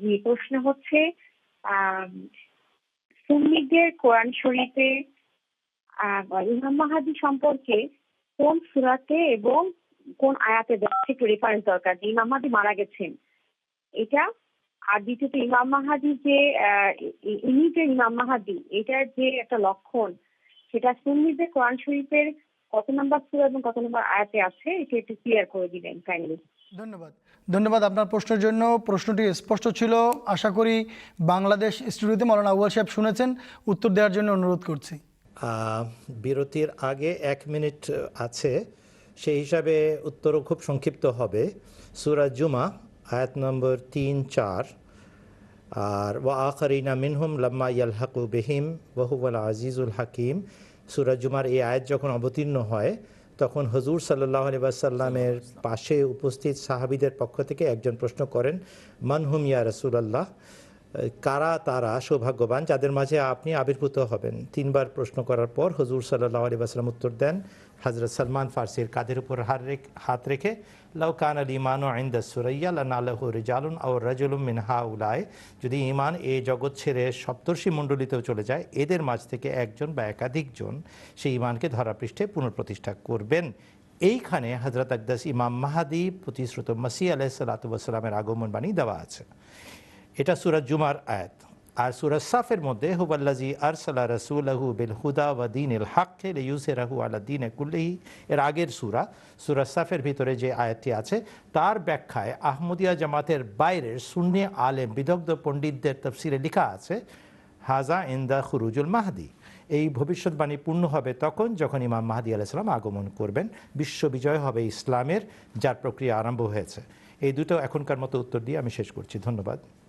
জি প্রশ্ন হচ্ছে সুন্নিদের কোরআন শরীফে ইমাম মাহাদি সম্পর্কে কোন সুরাতে এবং কোন আয়াতে একটু রেফারেন্স দরকার, যে ইমাম মাহাদি মারা গেছেন। এটা, আর দ্বিতীয়ত ইমাম মাহাদি যে ইনি যে ইমাম মাহাদি, এটার যে একটা লক্ষণ, সেটা সুন্নিদের কোরআন শরীফের কত নম্বর সুরা এবং কত নম্বর আয়াতে আছে এটা একটু ক্লিয়ার করে দিবেন কাইন্ডলি ধন্যবাদ। ধন্যবাদ আপনার প্রশ্নের জন্য। প্রশ্নটি স্পষ্ট ছিল। আশা করি বাংলাদেশ স্টুডিওতে মৌলানা আউয়াল সাহেব শুনেছেন। উত্তর দেওয়ার জন্য অনুরোধ করছি। বিরতির আগে এক মিনিট আছে। সেই হিসাবে উত্তরও খুব সংক্ষিপ্ত হবে। সুরা জুমা আয়াত নম্বর তিন চার। আর ওয়া আখরিনা মিনহুম লাম্মা ইয়ালহাকু বেহিম বহুবল আজিজুল হাকিম। সুরা জুমার এই আয়াত যখন অবতীর্ণ হয়, তখন হজুর সাল্লাহ আলিবাসাল্লামের পাশে উপস্থিত সাহাবিদের পক্ষ থেকে একজন প্রশ্ন করেন মানহুম ইয়া রসুলাল্লাহ? কারা তারা সৌভাগ্যবান যাদের মাঝে আপনি আবির্ভূত হবেন? তিনবার প্রশ্ন করার পর হজুর সাল্লাহ আলিবাসাল্লাম উত্তর দেন হজরত সালমান ফার্সির কাদের উপর হাত রেখে হাত রেখে লাউ কান আল ইমান ও আইন্দা সুরাইয়া লাহ রিজালুন ও রাজুলুম মিনহা উলায় যদি ইমান এই জগৎ ছেড়ে সপ্তর্ষি মণ্ডলিতেও চলে যায়, এদের মাঝ থেকে একজন বা একাধিকজন সেই ইমানকে ধরাপৃষ্ঠে পুনঃপ্রতিষ্ঠা করবেন। এইখানে হজরত আকদাস ইমাম মাহাদি প্রতিশ্রুত মাসি আলাহ সাল্লাতামের আগমন বাণী দেওয়া আছে। এটা সুরাজ জুমার আয়াত। আর সুরাজ সাফের মধ্যে হুবাল্লাজি আরসালা রসুলাহু বিল হুদা ওয়া দিন ইল হাক্কে ইউসেরাহু আলা দিন কুল্লিহি। এর আগের সুরা সুরাজ সাফের ভিতরে যে আয়াতটি আছে, তার ব্যাখ্যায় আহমদিয়া জামাতের বাইরের শূন্য আলেম বিদগ্ধ পণ্ডিতদের তফসিলে লেখা আছে হাজা ইন্দা খুরুজুল মাহাদি। এই ভবিষ্যৎবাণী পূর্ণ হবে তখন যখন ইমাম মাহাদি আলাইসালাম আগমন করবেন। বিশ্ব বিজয় হবে ইসলামের, যার প্রক্রিয়া আরম্ভ হয়েছে। এই দুটো এখনকার মতো উত্তর দিয়ে আমি শেষ করছি। ধন্যবাদ।